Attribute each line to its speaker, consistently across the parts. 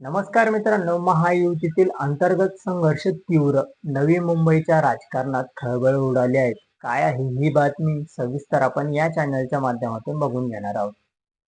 Speaker 1: नमस्कार मित्रांनो महायुतीतील अंतर्गत संघर्ष तीव्र. नवी मुंबईच्या राजकारणात खळबळ उडाली आहे. काय आहे ही बातमी सविस्तर आपण या चॅनलच्या माध्यमातून बघून घेणार आहोत.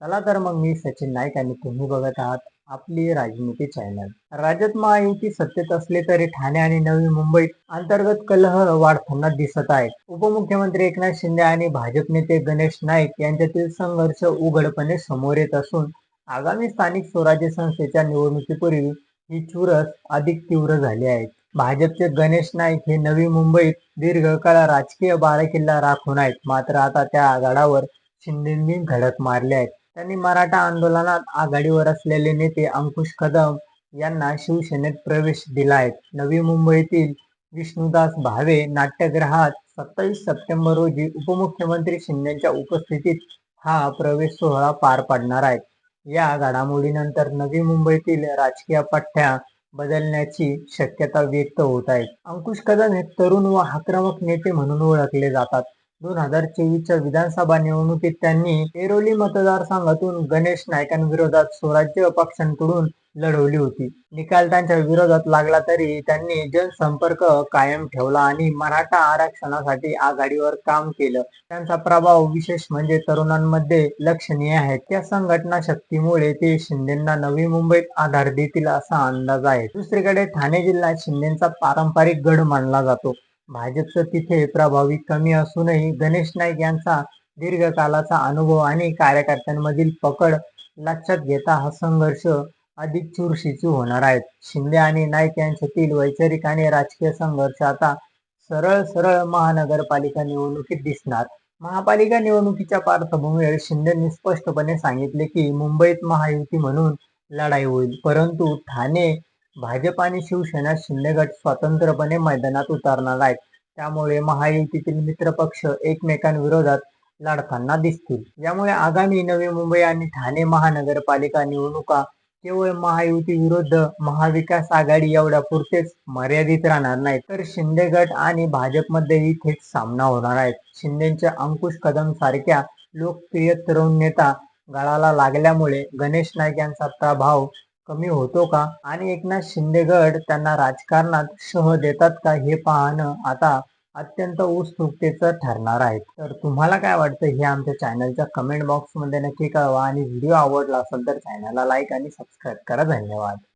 Speaker 1: चला तर मग मी सचिन नाईक आणि तुम्ही बघत आहात आपली राजनीती चॅनल राज्यात महायुती सत्तेत असले तरी ठाणे आणि नवी मुंबईत अंतर्गत कलह वाढताना दिसत आहे उपमुख्यमंत्री एकनाथ शिंदे आणि भाजप नेते गणेश नाईक यांच्यातील संघर्ष उघडपणे समोर येत असून आगामी स्थानिक स्वराज्य संस्थेच्या निवडणुकीपूर्वी ही चुरस अधिक तीव्र झाली आहे. भाजपचे गणेश नाईक हे नवी मुंबईत दीर्घकाळ राजकीय बाळकिल्ला राखून आहेत. मात्र आता त्या आघाडावर शिंदेंनी धडक मारले आहेत त्यांनी मराठा आंदोलनात आघाडीवर असलेले नेते अंकुश कदम यांना शिवसेनेत प्रवेश दिला आहे. नवी मुंबईतील विष्णुदास भावे नाट्यगृहात सत्तावीस सप्टेंबर रोजी उपमुख्यमंत्री शिंदेच्या उपस्थितीत हा प्रवेश सोहळा पार पडणार आहे या घडामोडीनंतर नवी मुंबईतील राजकीय पठ्ठ्या बदलण्याची शक्यता व्यक्त होत आहे. अंकुश कदम हे तरुण व आक्रमक नेते म्हणून ओळखले जातात. दोन हजार चोवीसच्या विधानसभा निवडणुकीत त्यांनी एरोली मतदारसंघातून गणेश नायकांविरोधात स्वराज्य पक्षांकडून लढवली होती. निकाल त्यांच्या विरोधात लागला तरी त्यांनी जनसंपर्क कायम ठेवला आणि मराठा आरक्षणासाठी आघाडीवर काम केलं. त्यांचा प्रभाव विशेष म्हणजे तरुणांमध्ये लक्षणीय आहे. त्या संघटना शक्तीमुळे ते शिंदेना नवी मुंबईत आधार देतील असा अंदाज आहे. दुसरीकडे ठाणे जिल्हा शिंदेचा पारंपरिक गड मानला जातो. भाजपचं तिथे प्रभावी कमी असूनही गणेश नाईक यांचा दीर्घकालाचा अनुभव आणि कार्यकर्त्यांमधील पकड लक्षात घेता हा संघर्ष अधिक चुरशीचू होणार आहेत शिंदे आणि नाईक यांच्यातील वैचारिक आणि राजकीय संघर्ष आता सरळ सरळ महानगरपालिका निवडणुकीत दिसणार. महापालिका निवडणुकीच्या पार्श्वभूमीवर शिंदेनी स्पष्टपणे सांगितले की मुंबईत महायुती म्हणून लढाई होईल परंतु ठाणे भाजप आणि शिवसेना शिंदे गट स्वतंत्रपणे मैदानात उतरणार आहेत. त्यामुळे महायुतीतील मित्रपक्ष एकमेकांविरोधात लढताना दिसतील. यामुळे आगामी नवी मुंबई आणि ठाणे महानगरपालिका निवडणुका केवळ महायुती विरुद्ध महाविकास आघाडी एवढ्या पुरतेच मर्यादित राहणार नाही तर शिंदे गट आणि भाजपमध्येही थेट सामना होणार आहे. शिंदेच्या अंकुश कदम सारख्या लोकप्रिय तरुण नेता गळाला लागल्यामुळे गणेश नाईक यांचा प्रभाव कमी होतो का? आणि एकनाथ शिंदेगड त्यांना राजकारणात शह देतात का हे पाहणं आता अत्यंत उत्सुकतेचं ठरणार आहे. तर तुम्हाला काय वाटतं हे आमच्या चॅनलच्या कमेंट बॉक्समध्ये नक्की कळवा आणि व्हिडिओ आवडला असेल तर चॅनलला लाईक आणि सबस्क्राईब करा. धन्यवाद.